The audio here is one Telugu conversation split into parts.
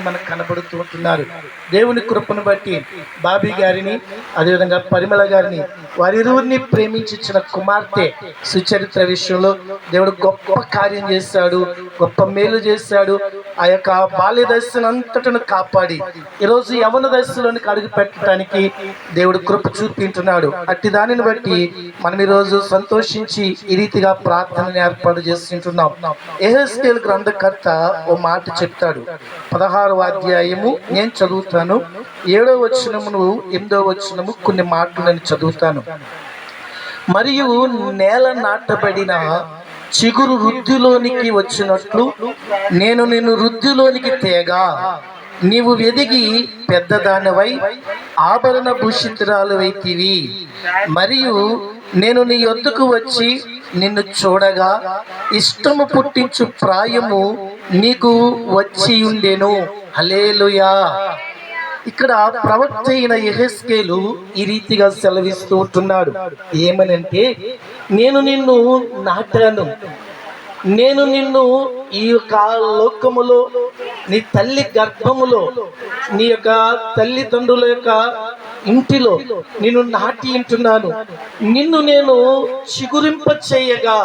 మాత్రమే మనకు కనబడుతూ ఉంటున్నారు. దేవుని కృపను బట్టి బాబీ గారిని అదేవిధంగా పరిమళ గారిని వారిరువురిని ప్రేమించిన కుమార్తె సుచరిత్ర విషయంలో దేవుడు గొప్ప కార్యం చేశాడు గొప్ప మేలు చేశాడు. ఆ యొక్క బాల్య దశనంతటను కాపాడి ఈరోజు యవన దశలోనికి అడుగు పెట్టడానికి దేవుడు కృప చూపింటున్నాడు. అట్టి దానిని బట్టి మనం ఈరోజు సంతోషించి ఈ రీతిగా ప్రార్థనని ఏర్పాటు చేస్తుంటున్నాం. ఏహెస్కేల్ గ్రంథకర్త ఓ మాట చెప్తాడు. పదహారవ అధ్యాయము నేను చదువుతాను. ఏడో వచనమును ఎనిమిదో వచనము కొన్ని మాటలు నేను చదువుతాను. మరియు నేల నాటబడిన చిగురు వృద్ధిలోనికి వచ్చినట్లు నేను నిన్ను వృద్ధిలోనికి తేగా. నీవు వెదిగి పెద్దదానివై ఆభరణ భూషితురాలువైతివి. మరియు నేను నీ యొద్దకు వచ్చి నిన్ను చూడగా ఇష్టము పుట్టించు ప్రాయము నీకు వచ్చి ఉండెను. హలేలుయా ఇక్కడ ప్రవక్త అయిన యెహెజ్కేలు ఈ రీతిగా సెలవిస్తూ ఉంటున్నాడు. ఏమనంటే నేను నిన్ను నాటాను. నేను నిన్ను ఈ యొక్క లోకములో నీ తల్లి గర్భములో నీ యొక్క తల్లిదండ్రుల యొక్క ఇంటిలో నిన్ను నాటి ఉంటున్నాను. నిన్ను నేను చిగురింప చేయగా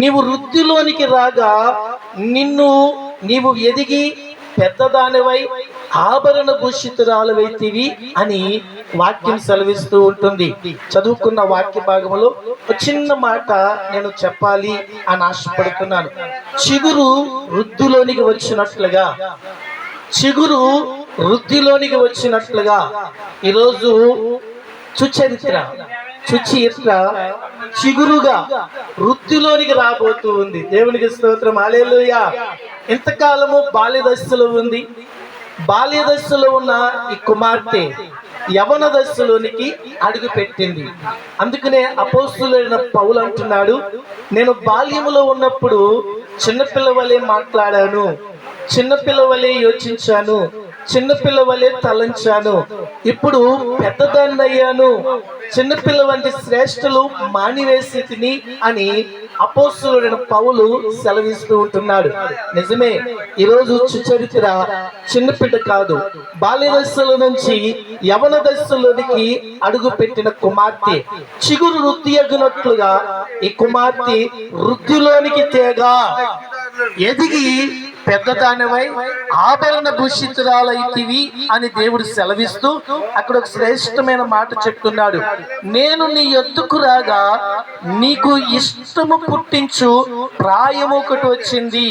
నీవు వృద్ధిలోనికి రాగా నిన్ను నీవు ఎదిగి పెద్దదానివై ఆభరణ భూషితురాలువైతివి అని వాక్యం సెలవిస్తూ ఉంటుంది. చదువుకున్న వాక్య భాగంలో ఒక చిన్న మాట నేను చెప్పాలి అని ఆశపడుతున్నాను. చిగురు వృద్ధిలోనికి వచ్చినట్లుగా చిగురు వృద్ధిలోనికి వచ్చినట్లుగా ఈరోజు సుచరిత్ర సుచరిత్ర చిగురుగా వృత్తిలోనికి రాబోతూ ఉంది. దేవునికి స్తోత్రం. అలేలుయా ఇంతకాలము బాల్యదశలో ఉంది. బాల్యదశలో ఉన్న ఈ కుమార్తె యవన దశలోనికి అడుగు పెట్టింది అందుకనే అపోస్తులైన పౌలు అంటున్నాడు నేను బాల్యములో ఉన్నప్పుడు చిన్నపిల్లవలే మాట్లాడాను చిన్నపిల్లవలే యోచించాను చిన్నపిల్లవలే తలంచాను ఇప్పుడు పెద్దదాన్ని అయ్యాను చిన్నపిల్ల వంటి శ్రేష్ఠులు మానివేసి తిని అని అపోస్తులుడైన పౌలు సెలవిస్తూ ఉంటున్నాడు. నిజమే ఈరోజు సుచరిత్ర చిన్నపిల్ల కాదు. బాల్య దశల నుంచి యవన దశలోనికి అడుగు పెట్టిన కుమార్తె చిగురు వృద్ధి ఎగ్గినట్లుగా ఈ కుమార్తె వృద్ధిలోనికి తేగా. ఎదిగి పెద్దదానివై ఆభరణ భూషితురాలైతివి అని దేవుడు సెలవిస్తూ అక్కడ ఒక శ్రేష్టమైన మాట చెప్తున్నాడు. నేను నీ ఎద్దుకు రాగా నీకు ఇష్టము పుట్టించు ప్రాయము ఒకటి వచ్చింది.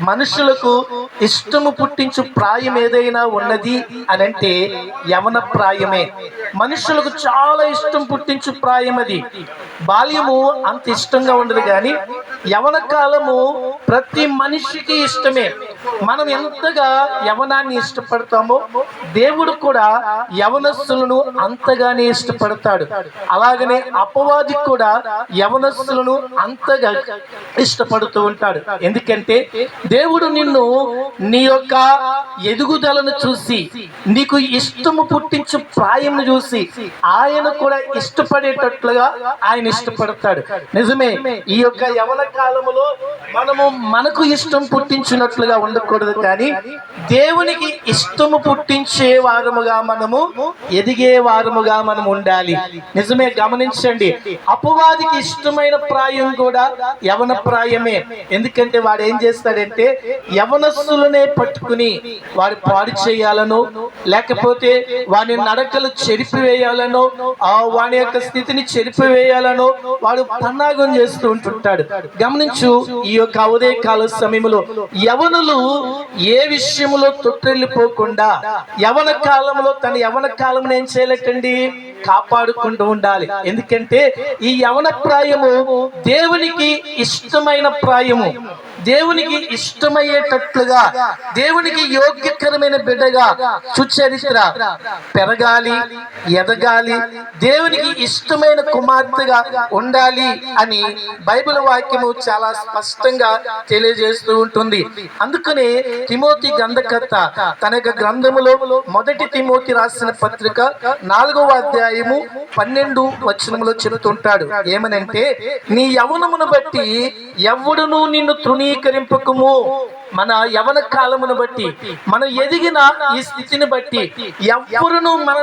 మనుషులకు ఇష్టము పుట్టించు ప్రాయం ఏదైనా ఉన్నది అని అంటే యవన ప్రాయమే. మనుషులకు చాలా ఇష్టం పుట్టించు ప్రాయం అది. బాల్యము అంత ఇష్టంగా ఉండదు కానీ యవన కాలము ప్రతి మనిషికి ఇష్టమే. మనం ఎంతగా యవనాన్ని ఇష్టపడతామో దేవుడు కూడా యవనస్తులను అంతగానే ఇష్టపడతాడు. అలాగనే అపవాది కూడా యవనస్తులను అంతగా ఇష్టపడుతూ ఉంటాడు. ఎందుకంటే దేవుడు నిన్ను నీ యొక్క ఎదుగుదలను చూసి నీకు ఇష్టము పుట్టించు ప్రాయం చూసి ఆయన కూడా ఇష్టపడేటట్లుగా ఆయన ఇష్టపడతాడు. నిజమే ఈ యొక్క యవన కాలములో మనము మనకు ఇష్టం పుట్టించినట్లుగా ఉండకూడదు కానీ దేవునికి ఇష్టము పుట్టించే వారముగా మనము ఎదిగే వారముగా మనం ఉండాలి. నిజమే గమనించండి. అపవాదికి ఇష్టమైన ప్రాయం కూడా యవన ప్రాయమే. ఎందుకంటే వాడు ఏం చేస్తాడంటే యవనస్తులనే పట్టుకుని వారి పాడు చేయాలనో లేకపోతే వాని నడకలు చెరిపివేయాలను ఆ వాని యొక్క స్థితిని చెరిపివేయాలను వాడు పన్నాగం చేస్తూ ఉంటుంటాడు. గమనించు ఈ యొక్క ఉదయ కాల సమయంలో యవనులు ఏ విషయంలో తొట్టెళ్ళిపోకుండా యవన కాలంలో తన యవన కాలం ఏం చేయలేకండి కాపాడుకుంటూ ఉండాలి. ఎందుకంటే ఈ యవన ప్రాయము దేవునికి ఇష్టమైన ప్రాయము. దేవునికి ఇష్టమయ్యేటట్లుగా దేవునికి యోగ్యకరమైన బిడ్డగా సుచరిత్ర పెరగాలి ఎదగాలి దేవునికి ఇష్టమైన కుమార్తెగా ఉండాలి అని బైబిల్ వాక్యము చాలా స్పష్టంగా తెలియజేస్తూ ఉంటుంది. అందుకని తిమోతి గ్రంథకర్త తన యొక్క గ్రంథములో మొదటి తిమోతి రాసిన పత్రిక నాలుగవ అధ్యాయము పన్నెండు వచనములో చెబుతుంటాడు. ఏమనంటే నీ యవనమును బట్టి ఎవడును నిన్ను తృణీకరింపకము? మన యవన కాలమును బట్టి మనం ఎదిగిన ఈ స్థితిని బట్టి ఎవరును మన